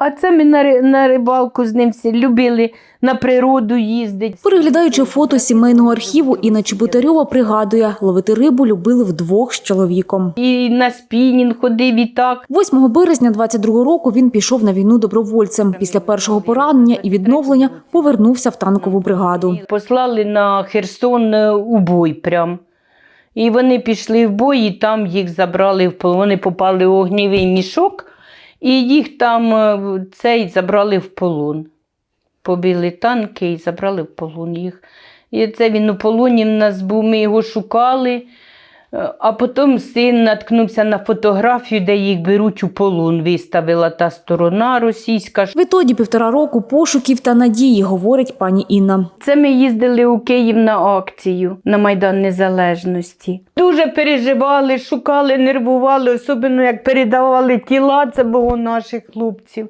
А це ми на, на рибалку з ним всі любили на природу їздити. Переглядаючи фото сімейного архіву, Інна Чеботарьова пригадує, ловити рибу любили вдвох з чоловіком. І на спінінг ходив і так. 8 березня 22 року він пішов на війну добровольцем. Після першого поранення і відновлення повернувся в танкову бригаду. Послали на Херсон е, у бой прям. І вони пішли в бой, і там їх забрали в полон. Вони попали в огнівий мішок, і їх там е, цей забрали в полон. Побили танки і забрали в полон їх. І це він у полоні в нас був, ми його шукали. А потім син наткнувся на фотографію, де їх беруть у полон. Виставила та сторона російська. Відтоді півтора року пошуків та надії, говорить пані Інна. Це ми їздили у Київ на акцію на Майдан Незалежності. Дуже переживали, шукали, нервували, особливо як передавали тіла, це було наших хлопців.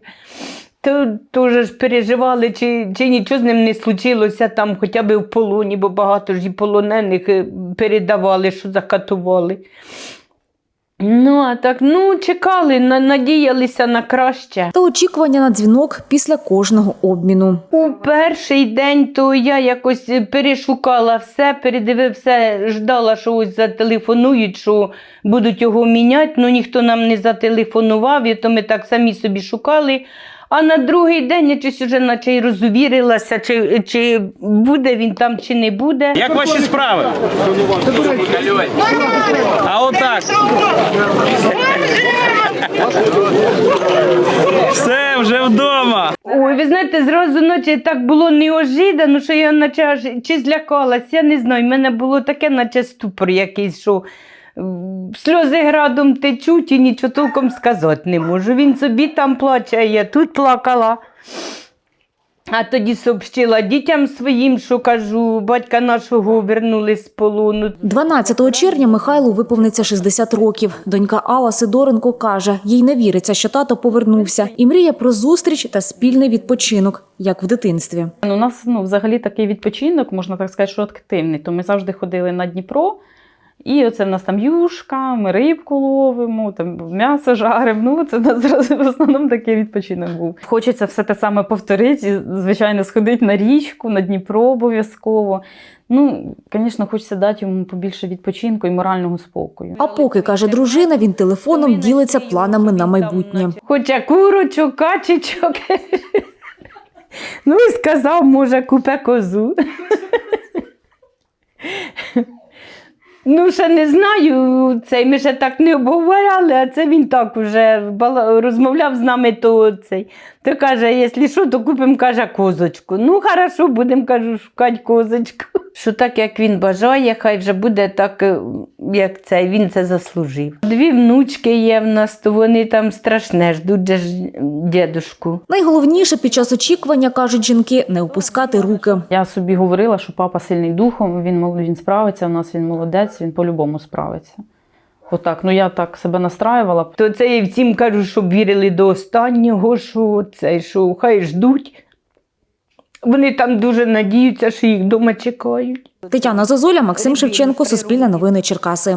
То теж ж переживали, чи, чи нічого з ним не случилося там, хоча б в полоні, бо багато ж і полонених е, передавали, що закатували. Ну, а так, ну, чекали, на- надіялися на краще. Та очікування на дзвінок після кожного обміну. У перший день то я якось перешукала все, передивив все, ждала, що ось зателефонують, що будуть його міняти, але ніхто нам не зателефонував, і то ми так самі собі шукали. А на другий день я щось вже наче й розувірилася, чи, чи буде він там, чи не буде. Як ваші справи? А отак. Все, вже вдома. Ой, ви знаєте, зразу наче так було неожиданно, що я наче аж чи злякалась, я не знаю. в мене було таке, наче ступор якийсь, що сльози градом течуть і нічого толком сказати не можу. Він собі там плаче, а я тут плакала. А тоді сообщила дітям своїм, що кажу, батька нашого вернули з полону. 12 червня Михайлу виповниться 60 років. Донька Алла Сидоренко каже, їй не віриться, що тато повернувся, і мріє про зустріч та спільний відпочинок, як в дитинстві. Ну, У нас ну, взагалі такий відпочинок, можна так сказати, що активний. То ми завжди ходили на Дніпро, і оце в нас там юшка, ми рибку ловимо, там м'ясо жаримо. Ну, це в нас в основному такий відпочинок був. Хочеться все те саме повторити, звичайно, сходити на річку, на Дніпро обов'язково. Ну, звісно, хочеться дати йому побільше відпочинку і морального спокою. А поки каже дружина, він телефоном ділиться планами на майбутнє. Хоча курочок, качечок. Ну і сказав, може, купе козу. Ну, ще не знаю, цей, ми ще так не обговоряли, а це він так уже розмовляв з нами, то цей. То каже, якщо що, то купимо, каже, козочку. Ну, хорошо, будемо, кажу, шукати козочку. Що так, як він бажає, хай вже буде так, е, як цей, він це заслужив. Дві внучки є в нас, то вони там страшне, ждуть дідушку. Найголовніше під час очікування кажуть жінки не опускати руки. Я собі говорила, що папа сильний духом, він, він справиться, у нас він молодець, він по-любому справиться. Отак, ну я так себе настраювала. То це я всім кажу, щоб вірили до останнього, що це, що хай ждуть. Вони там дуже надіються, що їх вдома чекають. Тетяна Зозуля, Максим Шевченко, Суспільне новини Черкаси.